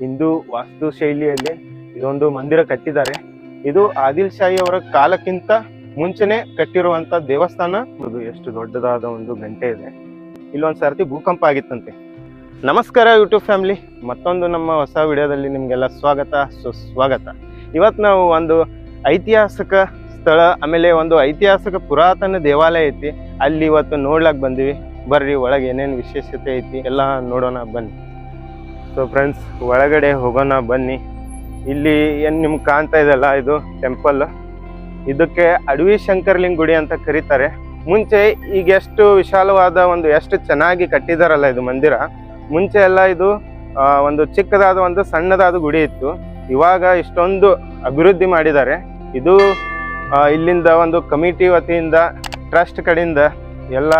ಹಿಂದೂ ವಾಸ್ತು ಶೈಲಿಯಲ್ಲಿ ಇದೊಂದು ಮಂದಿರ ಕಟ್ಟಿದ್ದಾರೆ. ಇದು ಆದಿಲ್ ಶಾಹಿ ಅವರ ಕಾಲಕ್ಕಿಂತ ಮುಂಚೆನೆ ಕಟ್ಟಿರುವಂತ ದೇವಸ್ಥಾನ. ಇದು ಎಷ್ಟು ದೊಡ್ಡದಾದ ಒಂದು ಗಂಟೆ ಇದೆ. ಇಲ್ಲೊಂದು ಸರ್ತಿ ಭೂಕಂಪ ಆಗಿತ್ತಂತೆ. ನಮಸ್ಕಾರ ಯೂಟ್ಯೂಬ್ ಫ್ಯಾಮಿಲಿ ಮತ್ತೊಂದು ನಮ್ಮ ಹೊಸ ವಿಡಿಯೋದಲ್ಲಿ ನಿಮ್ಗೆಲ್ಲ ಸ್ವಾಗತ, ಸುಸ್ವಾಗತ. ಇವತ್ತು ನಾವು ಒಂದು ಐತಿಹಾಸಿಕ ಸ್ಥಳ, ಆಮೇಲೆ ಒಂದು ಐತಿಹಾಸಿಕ ಪುರಾತನ ದೇವಾಲಯ ಐತಿ. ಅಲ್ಲಿ ಇವತ್ತು ನೋಡ್ಲಾಕ್ ಬಂದಿವಿ. ಬರ್ರಿ, ಒಳಗೆ ಏನೇನು ವಿಶೇಷತೆ ಐತಿ, ಎಲ್ಲ ನೋಡೋಣ ಬನ್ನಿ. ಸೊ ಫ್ರೆಂಡ್ಸ್ ಒಳಗಡೆ ಹೋಗೋಣ, ಬನ್ನಿ. ಇಲ್ಲಿ ಏನು ನಿಮ್ಗೆ ಕಾಣ್ತಾ ಇದೆಲ್ಲ ಇದು ಟೆಂಪಲ್ ಇದಕ್ಕೆ ಅಡವಿ ಶಂಕರ್ಲಿಂಗ್ ಗುಡಿ ಅಂತ ಕರೀತಾರೆ. ಮುಂಚೆ ಈಗ ಎಷ್ಟು ವಿಶಾಲವಾದ ಒಂದು, ಎಷ್ಟು ಚೆನ್ನಾಗಿ ಕಟ್ಟಿದಾರಲ್ಲ ಇದು ಮಂದಿರ. ಮುಂಚೆ ಎಲ್ಲ ಇದು ಒಂದು ಚಿಕ್ಕದಾದ ಒಂದು, ಸಣ್ಣದಾದ ಗುಡಿ ಇತ್ತು. ಇವಾಗ ಇಷ್ಟೊಂದು ಅಭಿವೃದ್ಧಿ ಮಾಡಿದ್ದಾರೆ. ಇದು ಇಲ್ಲಿಂದ ಒಂದು ಕಮಿಟಿ ವತಿಯಿಂದ, ಟ್ರಸ್ಟ್ ಕಡೆಯಿಂದ ಎಲ್ಲ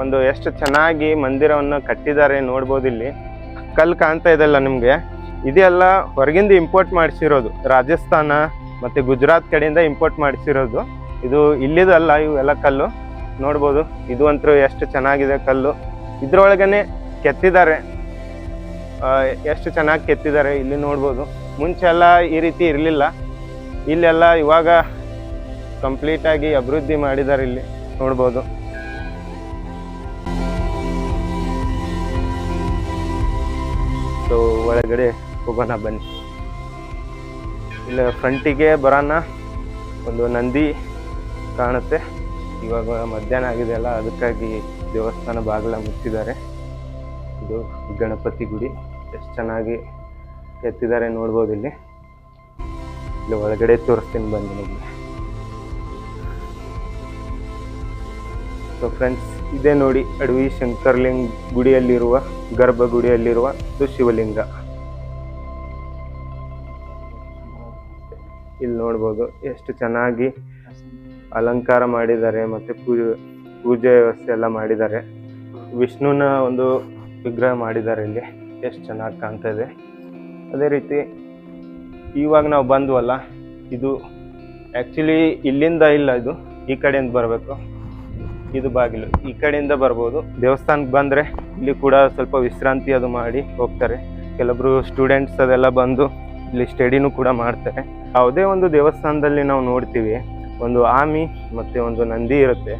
ಒಂದು ಎಷ್ಟು ಚೆನ್ನಾಗಿ ಮಂದಿರವನ್ನು ಕಟ್ಟಿದ್ದಾರೆ ನೋಡ್ಬೋದು ಇಲ್ಲಿ. ಕಲ್ಲು ಕಾಣ್ತಾ ಇದೆಲ್ಲ ನಿಮಗೆ? ಇದೆಲ್ಲ ಹೊರಗಿಂದ ಇಂಪೋರ್ಟ್ ಮಾಡಿಸಿರೋದು. ರಾಜಸ್ಥಾನ ಮತ್ತು ಗುಜರಾತ್ ಕಡೆಯಿಂದ ಇಂಪೋರ್ಟ್ ಮಾಡಿಸಿರೋದು. ಇದು ಇಲ್ಲಿದಲ್ಲ ಇವೆಲ್ಲ ಕಲ್ಲು. ನೋಡ್ಬೋದು, ಇದು ಅಂತೂ ಎಷ್ಟು ಚೆನ್ನಾಗಿದೆ ಕಲ್ಲು. ಇದ್ರೊಳಗೇ ಕೆತ್ತಿದ್ದಾರೆ. ಎಷ್ಟು ಚೆನ್ನಾಗಿ ಕೆತ್ತಿದ್ದಾರೆ ಇಲ್ಲಿ ನೋಡ್ಬೋದು. ಮುಂಚೆ ಎಲ್ಲ ಈ ರೀತಿ ಇರಲಿಲ್ಲ. ಇಲ್ಲೆಲ್ಲ ಇವಾಗ ಕಂಪ್ಲೀಟಾಗಿ ಅಭಿವೃದ್ಧಿ ಮಾಡಿದ್ದಾರೆ ಇಲ್ಲಿ. ನೋಡ್ಬೋದು. ಸೊ ಒಳಗಡೆ ಹೋಗೋಣ ಬನ್ನಿ. ಇಲ್ಲ, ಫ್ರಂಟಿಗೆ ಬರೋಣ. ಒಂದು ನಂದಿ ಕಾಣುತ್ತೆ. ಇವಾಗ ಮಧ್ಯಾಹ್ನ ಆಗಿದೆ ಅಲ್ಲ, ಅದಕ್ಕಾಗಿ ದೇವಸ್ಥಾನ ಬಾಗಿಲ ಮುಚ್ಚಿದ್ದಾರೆ. ಇದು ಗಣಪತಿ ಗುಡಿ. ಎಷ್ಟು ಚೆನ್ನಾಗಿ ಎತ್ತಿದ್ದಾರೆ ನೋಡ್ಬೋದು ಇಲ್ಲಿ. ಇಲ್ಲಿ ಒಳಗಡೆ ತೋರಿಸ್ತೀನಿ ಬಂದು ನಿಮಗೆ. ಸೊ ಫ್ರೆಂಡ್ಸ್ ಇದೇ ನೋಡಿ ಅಡವಿ ಶಂಕರ್ಲಿಂಗ್ ಗುಡಿಯಲ್ಲಿರುವ ಗರ್ಭ ಗುಡಿಯಲ್ಲಿರುವ ಶಿವಲಿಂಗ ಇಲ್ಲಿ ನೋಡ್ಬೋದು ಎಷ್ಟು ಚೆನ್ನಾಗಿ ಅಲಂಕಾರ ಮಾಡಿದ್ದಾರೆ ಮತ್ತು ಪೂಜೆ ಪೂಜೆ ವ್ಯವಸ್ಥೆ ಎಲ್ಲ ಮಾಡಿದ್ದಾರೆ. ವಿಷ್ಣುನ ಒಂದು ವಿಗ್ರಹ ಮಾಡಿದ್ದಾರೆ ಇಲ್ಲಿ. ಎಷ್ಟು ಚೆನ್ನಾಗಿ ಕಾಣ್ತಾ ಇದೆ. ಅದೇ ರೀತಿ ಇವಾಗ ನಾವು ಬಂದ್ವಲ್ಲ, ಇದು ಆ್ಯಕ್ಚುಲಿ ಇಲ್ಲಿಂದ ಇಲ್ಲ ಇದು, ಈ ಕಡೆಯಿಂದ ಬರಬೇಕು. ಇದು ಬಾಗಿಲು. ಈ ಕಡೆಯಿಂದ ಬರ್ಬೋದು. ದೇವಸ್ಥಾನಕ್ಕೆ ಬಂದರೆ ಇಲ್ಲಿ ಕೂಡ ಸ್ವಲ್ಪ ವಿಶ್ರಾಂತಿ ಅದು ಮಾಡಿ ಹೋಗ್ತಾರೆ. ಕೆಲವೊಬ್ರು ಸ್ಟೂಡೆಂಟ್ಸ್ ಅದೆಲ್ಲ ಬಂದು ಇಲ್ಲಿ ಸ್ಟಡಿನೂ ಕೂಡ ಮಾಡ್ತಾರೆ. ಯಾವುದೇ ಒಂದು ದೇವಸ್ಥಾನದಲ್ಲಿ ನಾವು ನೋಡ್ತೀವಿ, ಒಂದು ಆಮಿ ಮತ್ತು ಒಂದು ನಂದಿ ಇರುತ್ತೆ.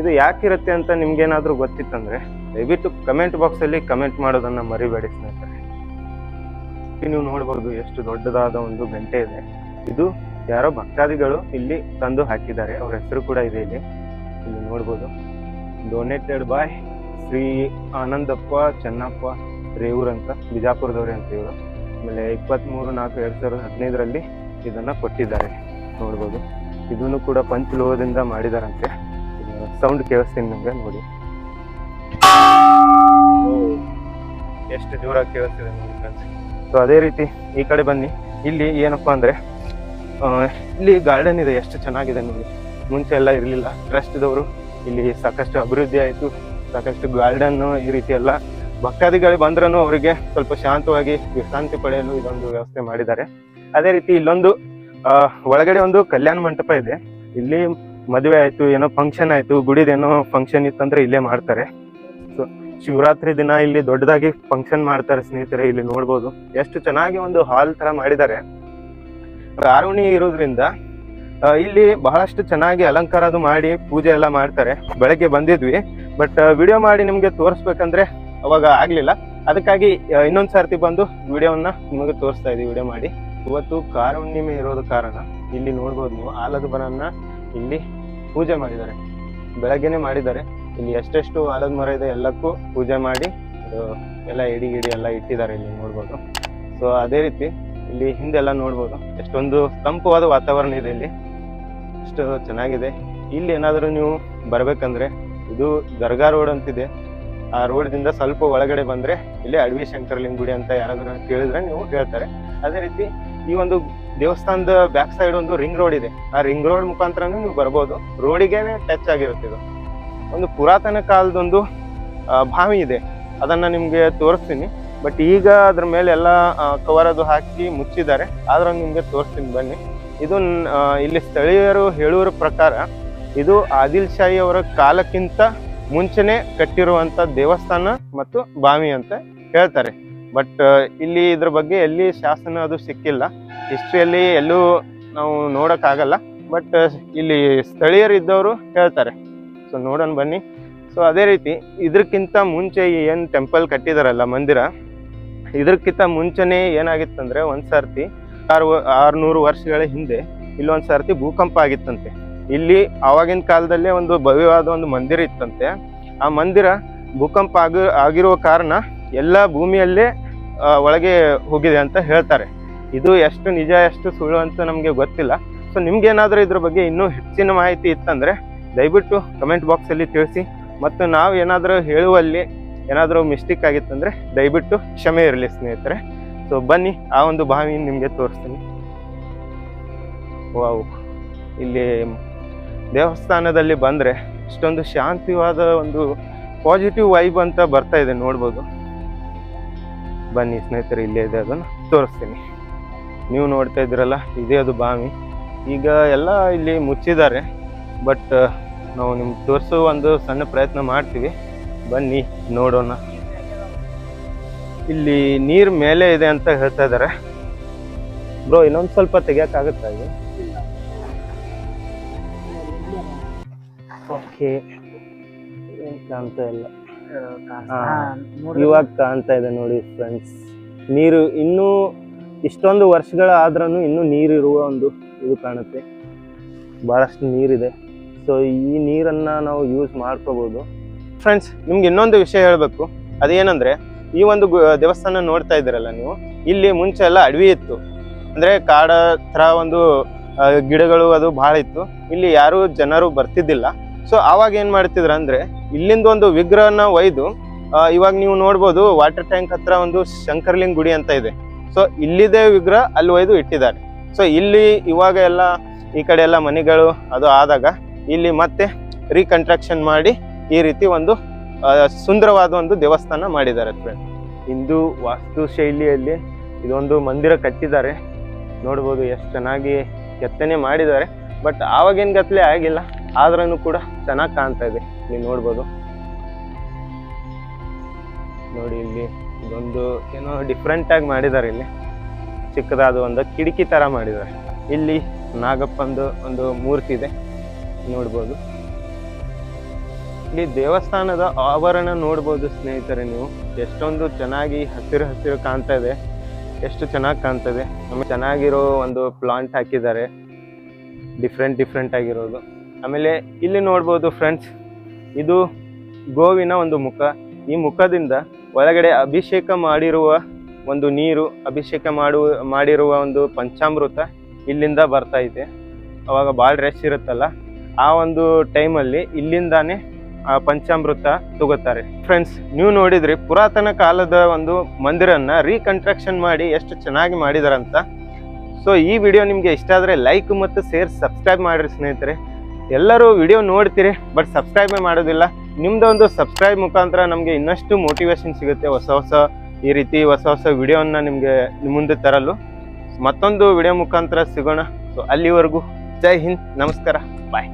ಇದು ಯಾಕಿರುತ್ತೆ ಅಂತ ನಿಮ್ಗೇನಾದರೂ ಗೊತ್ತಿತ್ತಂದರೆ, ದಯವಿಟ್ಟು ಕಮೆಂಟ್ ಬಾಕ್ಸಲ್ಲಿ ಕಮೆಂಟ್ ಮಾಡೋದನ್ನು ಮರಿಬೇಡಿ ಸ್ನೇಹಿತರೆ. ನೀವು ನೋಡ್ಬೋದು ಎಷ್ಟು ದೊಡ್ಡದಾದ ಒಂದು ಗಂಟೆ ಇದೆ. ಇದು ಯಾರೋ ಭಕ್ತಾದಿಗಳು ಇಲ್ಲಿ ತಂದು ಹಾಕಿದ್ದಾರೆ. ಅವ್ರ ಹೆಸರು ಕೂಡ ಇದೆ ಇಲ್ಲಿ. ಇಲ್ಲಿ ನೋಡ್ಬೋದು. ಡೊನೇಟೆಡ್ ಬಾಯ್ ಶ್ರೀ ಆನಂದಪ್ಪ ಚೆನ್ನಪ್ಪ ರೇವೂರ್ ಅಂತ ಬಿಜಾಪುರದವ್ರೆ ಅಂತ ಇವರು. ಆಮೇಲೆ ಇಪ್ಪತ್ತ್ಮೂರು ನಾಲ್ಕು ಎರಡು ಸಾವಿರದ ಹದಿನೈದರಲ್ಲಿ ಇದನ್ನ ಕೊಟ್ಟಿದ್ದಾರೆ. ನೋಡ್ಬೋದು. ಇದನ್ನು ಕೂಡ ಪಂಚಲೋಹದಿಂದ ಮಾಡಿದಾರಂತೆ. ಸೌಂಡ್ ಕೇಳಿಸ್ತೀನಿ ನಿಮಗೆ ನೋಡಿ. ಎಷ್ಟು ಜೋರಾಗಿ ಕೇಳಿಸ್ತಿದೆ ಸೊ ಅದೇ ರೀತಿ ಈ ಕಡೆ ಬನ್ನಿ. ಇಲ್ಲಿ ಏನಪ್ಪ ಅಂದರೆ ಇಲ್ಲಿ ಗಾರ್ಡನ್ ಇದೆ ಎಷ್ಟು ಚೆನ್ನಾಗಿದೆ ನೋಡಿ ಮುಂಚೆ ಎಲ್ಲ ಇರಲಿಲ್ಲ. ಟ್ರಸ್ಟ್ದವರು ಇಲ್ಲಿ ಸಾಕಷ್ಟು ಅಭಿವೃದ್ಧಿ ಆಯಿತು. ಸಾಕಷ್ಟು ಗಾರ್ಡನ್ನು ಈ ರೀತಿ ಎಲ್ಲ ಭಕ್ತಾದಿಗಳು ಬಂದ್ರೂ ಅವರಿಗೆ ಸ್ವಲ್ಪ ಶಾಂತವಾಗಿ ವಿಶ್ರಾಂತಿ ಪಡೆಯಲು ಇದೊಂದು ವ್ಯವಸ್ಥೆ ಮಾಡಿದ್ದಾರೆ. ಅದೇ ರೀತಿ ಇಲ್ಲೊಂದು ಒಳಗಡೆ ಒಂದು ಕಲ್ಯಾಣ ಮಂಟಪ ಇದೆ. ಇಲ್ಲಿ ಮದುವೆ ಆಯಿತು, ಏನೋ ಫಂಕ್ಷನ್ ಆಯ್ತು ಗುಡಿದೇನೋ ಫಂಕ್ಷನ್ ಇತ್ತಂದ್ರೆ ಇಲ್ಲೇ ಮಾಡ್ತಾರೆ. ಸೊ ಶಿವರಾತ್ರಿ ದಿನ ಇಲ್ಲಿ ದೊಡ್ಡದಾಗಿ ಫಂಕ್ಷನ್ ಮಾಡ್ತಾರೆ ಸ್ನೇಹಿತರೆ, ಇಲ್ಲಿ ನೋಡ್ಬೋದು. ಎಷ್ಟು ಚೆನ್ನಾಗಿ ಒಂದು ಹಾಲ್ ತರ ಮಾಡಿದ್ದಾರೆ. ಆರುಣಿ ಇರೋದ್ರಿಂದ ಇಲ್ಲಿ ಬಹಳಷ್ಟು ಚೆನ್ನಾಗಿ ಅಲಂಕಾರ ಅದು ಮಾಡಿ ಪೂಜೆ ಎಲ್ಲ ಮಾಡ್ತಾರೆ. ಬೆಳಗ್ಗೆ ಬಂದಿದ್ವಿ. ಬಟ್ ವಿಡಿಯೋ ಮಾಡಿ ನಿಮಗೆ ತೋರಿಸ್ಬೇಕಂದ್ರೆ ಅವಾಗ ಆಗಲಿಲ್ಲ. ಅದಕ್ಕಾಗಿ ಇನ್ನೊಂದು ಸರ್ತಿ ಬಂದು ವಿಡಿಯೋವನ್ನ ನಿಮಗೆ ತೋರಿಸ್ತಾ ಇದ್ದೀವಿ ವಿಡಿಯೋ ಮಾಡಿ. ಇವತ್ತು ಕಾರ ಹುಣ್ಣಿಮೆ ಇರೋದ ಕಾರಣ. ಇಲ್ಲಿ ನೋಡ್ಬೋದು ನೀವು ಆಲದ ಮರನ ಇಲ್ಲಿ ಪೂಜೆ ಮಾಡಿದ್ದಾರೆ. ಬೆಳಗ್ಗೆನೆ ಮಾಡಿದ್ದಾರೆ. ಇಲ್ಲಿ ಎಷ್ಟೆಷ್ಟು ಆಲದ ಮರ ಇದೆ ಎಲ್ಲಕ್ಕೂ ಪೂಜೆ ಮಾಡಿ ಎಲ್ಲ ಎಡಿ ಗಿಡಿ ಎಲ್ಲ ಇಟ್ಟಿದ್ದಾರೆ ಇಲ್ಲಿ ನೋಡ್ಬೋದು. ಸೊ ಅದೇ ರೀತಿ ಇಲ್ಲಿ ಹಿಂದೆಲ್ಲ ನೋಡ್ಬೋದು. ಎಷ್ಟೊಂದು ತಂಪವಾದ ವಾತಾವರಣ ಇದೆ ಇಲ್ಲಿ. ಎಷ್ಟು ಚೆನ್ನಾಗಿದೆ. ಇಲ್ಲಿ ಏನಾದರೂ ನೀವು ಬರ್ಬೇಕಂದ್ರೆ ಇದು ದರ್ಗಾ ರೋಡ್ ಅಂತಿದೆ. ಆ ರೋಡ್ದಿಂದ ಸ್ವಲ್ಪ ಒಳಗಡೆ ಬಂದ್ರೆ ಇಲ್ಲಿ ಅಡವಿ ಶಂಕರಲಿಂಗ ಗುಡಿ ಅಂತ ಯಾರಾದ್ರೂ ಕೇಳಿದ್ರೆ ನೀವು ಹೇಳ್ತಾರೆ. ಅದೇ ರೀತಿ ಈ ಒಂದು ದೇವಸ್ಥಾನದ ಬ್ಯಾಕ್ ಸೈಡ್ ಒಂದು ರಿಂಗ್ ರೋಡ್ ಇದೆ. ಆ ರಿಂಗ್ ರೋಡ್ ಮುಖಾಂತರ ನೀವು ಬರ್ಬೋದು. ರೋಡಿಗೆನೆ ಟಚ್ ಆಗಿರುತ್ತೆ ಇದು. ಒಂದು ಪುರಾತನ ಕಾಲದೊಂದು ಬಾವಿ ಇದೆ. ಅದನ್ನ ನಿಮ್ಗೆ ತೋರಿಸ್ತೀನಿ. ಬಟ್ ಈಗ ಅದ್ರ ಮೇಲೆ ಎಲ್ಲ ಕವರ್ ಅದು ಹಾಕಿ ಮುಚ್ಚಿದ್ದಾರೆ. ಆದ್ರೆ ನಿಮ್ಗೆ ತೋರಿಸ್ತೀನಿ ಬನ್ನಿ. ಇದು ಇಲ್ಲಿ ಸ್ಥಳೀಯರು ಹೇಳುವ ಪ್ರಕಾರ ಇದು ಆದಿಲ್ ಶಾಹಿ ಅವರ ಕಾಲಕ್ಕಿಂತ ಮುಂಚೆನೆ ಕಟ್ಟಿರುವಂತ ದೇವಸ್ಥಾನ ಮತ್ತು ಬಾವಿ ಅಂತ ಹೇಳ್ತಾರೆ. ಬಟ್ ಇಲ್ಲಿ ಇದ್ರ ಬಗ್ಗೆ ಎಲ್ಲಿ ಶಾಸನ ಅದು ಸಿಕ್ಕಿಲ್ಲ. ಹಿಸ್ಟ್ರಿಯಲ್ಲಿ ಎಲ್ಲೂ ನಾವು ನೋಡೋಕ್ಕಾಗಲ್ಲ. ಬಟ್ ಇಲ್ಲಿ ಸ್ಥಳೀಯರು ಇದ್ದವರು ಹೇಳ್ತಾರೆ. ಸೊ ನೋಡೋಣ ಬನ್ನಿ. ಸೊ ಅದೇ ರೀತಿ ಇದಕ್ಕಿಂತ ಮುಂಚೆ ಏನು ಟೆಂಪಲ್ ಕಟ್ಟಿದಾರಲ್ಲ ಮಂದಿರ ಇದಕ್ಕಿಂತ ಮುಂಚೆನೇ ಏನಾಗಿತ್ತಂದ್ರೆ ಒಂದು ಸರ್ತಿ ಆರು, ಆರುನೂರು ವರ್ಷಗಳ ಹಿಂದೆ ಇಲ್ಲೊಂದು ಸರ್ತಿ ಭೂಕಂಪ ಆಗಿತ್ತಂತೆ. ಇಲ್ಲಿ ಆವಾಗಿನ ಕಾಲದಲ್ಲೇ ಒಂದು ಭವ್ಯವಾದ ಒಂದು ಮಂದಿರ ಇತ್ತಂತೆ. ಆ ಮಂದಿರ ಭೂಕಂಪ ಆಗಿ, ಆಗಿರುವ ಕಾರಣ ಎಲ್ಲ ಭೂಮಿಯಲ್ಲೇ ಒಳಗೆ ಹೋಗಿದೆ ಅಂತ ಹೇಳ್ತಾರೆ. ಇದು ಎಷ್ಟು ನಿಜ, ಎಷ್ಟು ಸುಳ್ಳು ಅಂತ ನಮಗೆ ಗೊತ್ತಿಲ್ಲ. ಸೊ ನಿಮ್ಗೇನಾದರೂ ಇದ್ರ ಬಗ್ಗೆ ಇನ್ನೂ ಹೆಚ್ಚಿನ ಮಾಹಿತಿ ಇತ್ತಂದರೆ ದಯವಿಟ್ಟು ಕಮೆಂಟ್ ಬಾಕ್ಸಲ್ಲಿ ತಿಳಿಸಿ. ಮತ್ತು ನಾವು ಏನಾದರೂ ಹೇಳುವಲ್ಲಿ ಏನಾದರೂ ಮಿಸ್ಟೇಕ್ ಆಗಿತ್ತಂದರೆ ದಯವಿಟ್ಟು ಕ್ಷಮೆ ಇರಲಿ ಸ್ನೇಹಿತರೆ. ಸೊ ಬನ್ನಿ, ಆ ಒಂದು ಬಾವಿ ನಿಮಗೆ ತೋರಿಸ್ತೀನಿ. ವಾವ್ ಇಲ್ಲಿ ದೇವಸ್ಥಾನದಲ್ಲಿ ಬಂದರೆ ಇಷ್ಟೊಂದು ಶಾಂತಿವಾದ ಒಂದು ಪಾಸಿಟಿವ್ ವೈಬ್ ಅಂತ ಬರ್ತಾ ಇದೆ ನೋಡ್ಬೋದು. ಬನ್ನಿ ಸ್ನೇಹಿತರೆ, ಇಲ್ಲೇ ಇದೆ ಅದನ್ನು ತೋರಿಸ್ತೀನಿ. ನೀವು ನೋಡ್ತಾ ಇದ್ದೀರಲ್ಲ, ಇದೇ ಅದು ಬಾವಿ. ಈಗ ಎಲ್ಲ ಇಲ್ಲಿ ಮುಚ್ಚಿದ್ದಾರೆ. ಬಟ್ ನಾವು ನಿಮ್ಗೆ ತೋರಿಸೋ ಒಂದು ಸಣ್ಣ ಪ್ರಯತ್ನ ಮಾಡ್ತೀವಿ. ಬನ್ನಿ, ನೋಡೋಣ. ಇಲ್ಲಿ ನೀರು ಮೇಲೆ ಇದೆ ಅಂತ ಹೇಳ್ತಾ ಇದ್ದಾರೆ. ಬ್ರೋ ಇನ್ನೊಂದು ಸ್ವಲ್ಪ ತೆಗಿಯೋಕ್ಕಾಗುತ್ತಾ ಇದು ಓಕೆ ಏನ್ ಕಾಣ್ತಾ ಇಲ್ಲ. ಇವಾಗ ಕಾಣ್ತಾ ಇದೆ ನೋಡಿ ಫ್ರೆಂಡ್ಸ್ ನೀರು ಇನ್ನೂ ಇಷ್ಟೊಂದು ವರ್ಷಗಳ ಆದ್ರೂ ಇನ್ನೂ ನೀರಿರುವ ಒಂದು ಇದು ಕಾಣುತ್ತೆ. ಬಹಳಷ್ಟು ನೀರಿದೆ. ಸೊ ಈ ನೀರನ್ನ ನಾವು ಯೂಸ್ ಮಾಡ್ಕೋಬಹುದು ಫ್ರೆಂಡ್ಸ್ ನಿಮ್ಗೆ ಇನ್ನೊಂದು ವಿಷಯ ಹೇಳಬೇಕು. ಅದೇನಂದ್ರೆ ಈ ಒಂದು ದೇವಸ್ಥಾನ ನೋಡ್ತಾ ಇದ್ದೀರಲ್ಲ ನೀವು? ಇಲ್ಲಿ ಮುಂಚೆ ಎಲ್ಲ ಅಡವಿ ಇತ್ತು. ಅಂದ್ರೆ ಕಾಡ ತರ ಒಂದು ಗಿಡಗಳು ಅದು ಬಹಳ ಇತ್ತು. ಇಲ್ಲಿ ಯಾರು ಜನರು ಬರ್ತಿದ್ದಿಲ್ಲ. ಸೊ ಆವಾಗ ಏನು ಮಾಡ್ತಿದ್ರು ಅಂದ್ರೆ, ಇಲ್ಲಿಂದ ಒಂದು ವಿಗ್ರಹನ ಒಯ್ದು ಇವಾಗ ನೀವು ನೋಡ್ಬೋದು ವಾಟರ್ ಟ್ಯಾಂಕ್ ಹತ್ರ ಒಂದು ಶಂಕರ್ಲಿಂಗ್ ಗುಡಿ ಅಂತ ಇದೆ. ಸೊ ಇಲ್ಲಿದೆ ವಿಗ್ರಹ, ಅಲ್ಲಿ ಒಯ್ದು ಇಟ್ಟಿದ್ದಾರೆ. ಸೊ ಇಲ್ಲಿ ಇವಾಗ ಎಲ್ಲ ಈ ಕಡೆ ಎಲ್ಲ ಮನೆಗಳು ಅದು ಆದಾಗ, ಇಲ್ಲಿ ಮತ್ತೆ ರೀಕನ್ಸ್ಟ್ರಕ್ಷನ್ ಮಾಡಿ ಈ ರೀತಿ ಒಂದು ಸುಂದರವಾದ ಒಂದು ದೇವಸ್ಥಾನ ಮಾಡಿದ್ದಾರೆ ಫ್ರೆಂಡ್ ಹಿಂದೂ ವಾಸ್ತು ಶೈಲಿಯಲ್ಲಿ ಇದೊಂದು ಮಂದಿರ ಕಟ್ಟಿದ್ದಾರೆ. ನೋಡ್ಬೋದು ಎಷ್ಟು ಚೆನ್ನಾಗಿ ಕೆತ್ತನೆ ಮಾಡಿದ್ದಾರೆ. ಬಟ್ ಆವಾಗೇನು ಗತ್ಲೆ ಆಗಿಲ್ಲ. ಆದ್ರೂ ಕೂಡ ಚೆನ್ನಾಗಿ ಕಾಣ್ತಾ ಇದೆ. ನೀವು ನೋಡ್ಬೋದು. ನೋಡಿ ಇಲ್ಲಿ ಇದೊಂದು ಏನೋ ಡಿಫ್ರೆಂಟ್ ಆಗಿ ಮಾಡಿದ್ದಾರೆ ಇಲ್ಲಿ. ಚಿಕ್ಕದಾದ ಒಂದು ಕಿಟಕಿ ತರ ಮಾಡಿದ್ದಾರೆ ಇಲ್ಲಿ ನಾಗಪ್ಪಂದು ಒಂದು ಮೂರ್ತಿ ಇದೆ. ನೋಡ್ಬೋದು. ಇಲ್ಲಿ ದೇವಸ್ಥಾನದ ಆವರಣ ನೋಡ್ಬೋದು ಸ್ನೇಹಿತರೆ ನೀವು. ಎಷ್ಟೊಂದು ಚೆನ್ನಾಗಿ ಹಸಿರು ಹಸಿರು ಕಾಣ್ತಾ ಇದೆ. ಎಷ್ಟು ಚೆನ್ನಾಗಿ ಕಾಣ್ತದೆ ನಮಗೆ ಚೆನ್ನಾಗಿರೋ ಒಂದು ಪ್ಲಾಂಟ್ ಹಾಕಿದ್ದಾರೆ. ಡಿಫ್ರೆಂಟ್ ಡಿಫ್ರೆಂಟ್ ಆಗಿರೋದು. ಆಮೇಲೆ ಇಲ್ಲಿ ನೋಡ್ಬೋದು ಫ್ರೆಂಡ್ಸ್ ಇದು ಗೋವಿನ ಒಂದು ಮುಖ. ಈ ಮುಖದಿಂದ ಒಳಗಡೆ ಅಭಿಷೇಕ ಮಾಡಿರುವ ಒಂದು ನೀರು, ಅಭಿಷೇಕ ಮಾಡುವ, ಮಾಡಿರುವ ಒಂದು ಪಂಚಾಮೃತ ಇಲ್ಲಿಂದ ಬರ್ತಾ ಇದೆ. ಅವಾಗ ಭಾಳ ರಶ್ ಇರುತ್ತಲ್ಲ, ಆ ಒಂದು ಟೈಮಲ್ಲಿ ಇಲ್ಲಿಂದಾನೇ ಆ ಪಂಚಾಮೃತ ತಗೋತಾರೆ ಫ್ರೆಂಡ್ಸ್ ನೀವು ನೋಡಿದ್ರಿ ಪುರಾತನ ಕಾಲದ ಒಂದು ಮಂದಿರನ್ನ ರೀಕನ್ಸ್ಟ್ರಕ್ಷನ್ ಮಾಡಿ ಎಷ್ಟು ಚೆನ್ನಾಗಿ ಮಾಡಿದಾರಂತ. ಸೊ ಈ ವಿಡಿಯೋ ನಿಮಗೆ ಇಷ್ಟ ಆದರೆ ಲೈಕ್ ಮತ್ತು ಶೇರ್ ಸಬ್ಸ್ಕ್ರೈಬ್ ಮಾಡಿರಿ ಸ್ನೇಹಿತರೆ. ಎಲ್ಲರೂ ವಿಡಿಯೋ ನೋಡ್ತೀರಿ ಬಟ್ ಸಬ್ಸ್ಕ್ರೈಬೇ ಮಾಡೋದಿಲ್ಲ. ನಿಮ್ದು ಒಂದು ಸಬ್ಸ್ಕ್ರೈಬ್ ಮುಖಾಂತರ ನಮಗೆ ಇನ್ನಷ್ಟು ಮೋಟಿವೇಶನ್ ಸಿಗುತ್ತೆ ಹೊಸ ಹೊಸ ಈ ರೀತಿ ಹೊಸ ಹೊಸ ವಿಡಿಯೋನ ನಿಮಗೆ ಮುಂದೆ ತರಲು. ಮತ್ತೊಂದು ವಿಡಿಯೋ ಮುಖಾಂತರ ಸಿಗೋಣ. ಸೊ ಅಲ್ಲಿವರೆಗೂ ಜೈ ಹಿಂದ್, ನಮಸ್ಕಾರ ಬಾಯ್